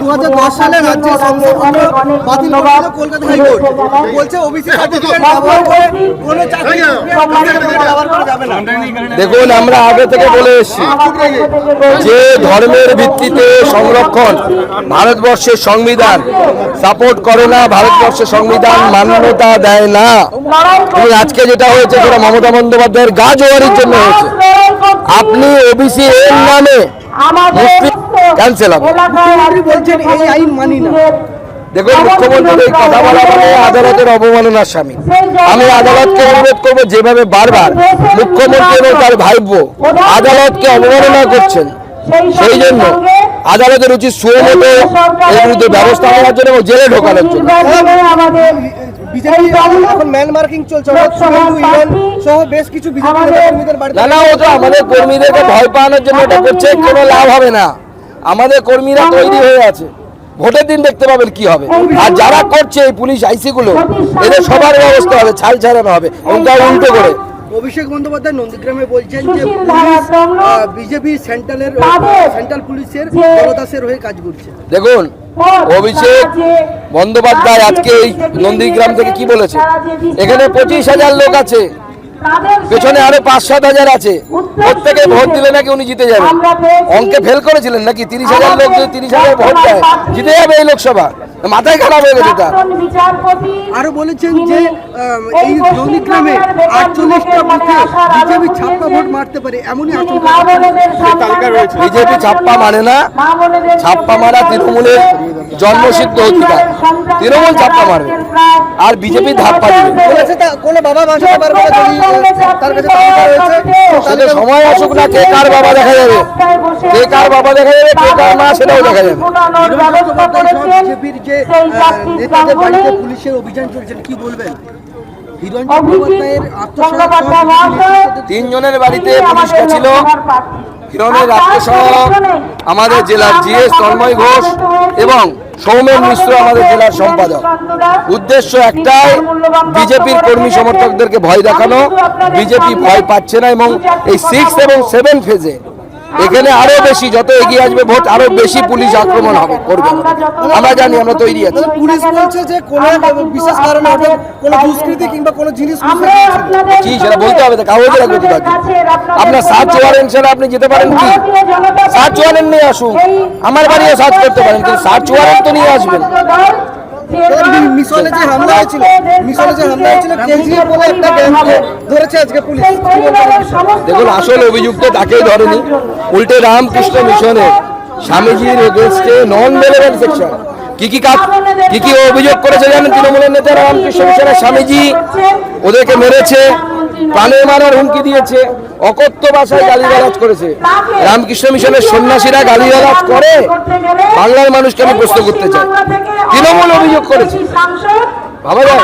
দু হাজার দশ সালে রাজ্যের সংসদপত্র বাতিল করেছিল কলকাতা হাইকোর্ট বলছে ওবিসি সার্টিফিকেট ব্যবহার করে কোনো চাকরি ব্যবহার করা যাবে না। দেখুন আমরা আগে থেকে বলে এসেছি যে ধর্মের ভিত্তিতে সংরক্ষণ ভারতবর্ষের সংবিধান সাপোর্ট করে না ভারতবর্ষের সংবিধান মান্যতা দেয় না। এবং আজকে যেটা হয়েছে সেটা মমতা বন্দ্যোপাধ্যায়ের গা জোয়ারির জন্য হয়েছে। আপনি ওবিসি এর নামে ক্যান্সেল হবে মুখ্যমন্ত্রী বলছেন এই আইন মানি না। দেখুন মুখ্যমন্ত্রীর এই কথা বলা মানে আদালতের অবমাননার স্বামী। আমি আদালতকে অনুরোধ করব যেভাবে বারবার মুখ্যমন্ত্রী এবং তার ভাইপো আদালতকে অবমাননা করছেন সেই জন্য আদালতের উচিত সুমতো এর বিরুদ্ধে ব্যবস্থা নেওয়ার জন্য এবং জেলে ঢোকানোর জন্য। না না ও তো আমাদের কর্মীদেরকে ভয় পাওয়ানোর জন্য এটা করছে কোনো লাভ হবে না। আমাদের কর্মীরা তৈরি হয়ে আছে। ভোটের দিন দেখতে পাবেন কি হবে। আর যারা করছে এই পুলিশ আইসি গুলো এদের সবার ব্যবস্থা হবে ছাল ছাড়ানো হবে তা উল্টো করে। অভিষেক বন্দ্যোপাধ্যায় নন্দীগ্রামে বলছেন যে বিজেপি সেন্ট্রালের সেন্ট্রাল পুলিশের দলদাসের হয়ে কাজ করছে। দেখুন অভিষেক বন্দ্যোপাধ্যায় আজকে এই নন্দীগ্রাম থেকে কি বলেছে? এখানে পঁচিশ হাজার লোক আছে। পেছনে আরও পাঁচ সাত হাজার আছে। প্রত্যেকে ভোট দিলে নাকি উনি জিতে যাবেন? অঙ্কে ফেল করেছিলেন নাকি? তিরিশ হাজার লোক যদি তিরিশ হাজার ভোট দেয় জিতে যাবে এই লোকসভা। মাথায় খারাপ হয়ে গেছে তার আরও বলেছেন যে এই নন্দীগ্রামে আটচল্লিশটা বুথে বিজেপি ছাপ্পা ভোট মারতে পারে এমনই বিজেপি ছাপ্পা মানে না ছাপ্পা মারা তৃণমূলের জন্মসিদ্ধ অধিকার। তৃণমূল ছাপ্পা মারবে। আর বিজেপি ধাপ্পা দিবে। বলেছে কোনো বাবা বাঁচাতে পারবে না তার কাছে সময় আসুক না কে কার বাবা দেখা যাবে? কে কার বাবা দেখা যাবে কে কার মা সেটাও দেখা যাবে। নেতাদের বাড়িতে পুলিশের অভিযান চলছে কি বলবেন? তিনজনের বাড়িতে পুলিশ গেছিল। হিরণের আত্মসহ আমাদের জেলার জিএস তন্ময় ঘোষ এবং সৌমেন মিশ্র আমাদের জেলার সম্পাদক। উদ্দেশ্য একটাই বিজেপির কর্মী সমর্থকদেরকে ভয় দেখানো। বিজেপি ভয় পাচ্ছে না এবং এই সিক্স এবং সেভেন ফেজে এখানে আরও বেশি যত এগিয়ে আসবে ভোট আরও বেশি পুলিশ আক্রমণ হবে করবে আমরা জানি আমরা তৈরি আছি। পুলিশ বলছে যে কোনো বিশেষ কারণে অর্থাৎ কোনো দুষ্কৃতি কিংবা কোনো জিনিস কি সেটা বলতে হবে তো কাগজে রাখবে তো কাজ আপনার সার্চ ওয়ারেন্ট ছাড়া আপনি যেতে পারেন কি? সার্চ ওয়ারেন্ট নিয়ে আসুন। আমার বাড়িও সার্চ করতে পারেন কিন্তু সার্চ ওয়ারেন্ট তো নিয়ে আসবেন। মিশনে যে হামলা হয়েছিল মিশনে যে হামলা হয়েছিল কেজিএফ বলে একটা গ্যাংকে ধরেছে আজকে পুলিশ? দেখুন আসল অভিযুক্ত তাকেই ধরেনি। উল্টে রামকৃষ্ণ মিশনে স্বামীজির এগেনস্টে নন রেলেভেন্ট সেকশন কি কি কাজ কি কি অভিযোগ করেছে জানেন? তৃণমূলের নেতা রামকৃষ্ণ মিশনের স্বামীজি ওদেরকে মেরেছে প্রাণে মারার হুমকি দিয়েছে। অকথ্য ভাষায় গালিগালাজ করেছে। রামকৃষ্ণ মিশনের সন্ন্যাসীরা গালিগালাজ করে, বাংলার মানুষকে আমি প্রশ্ন করতে চাই। তৃণমূল অভিযোগ করেছে। ভাবা যায়।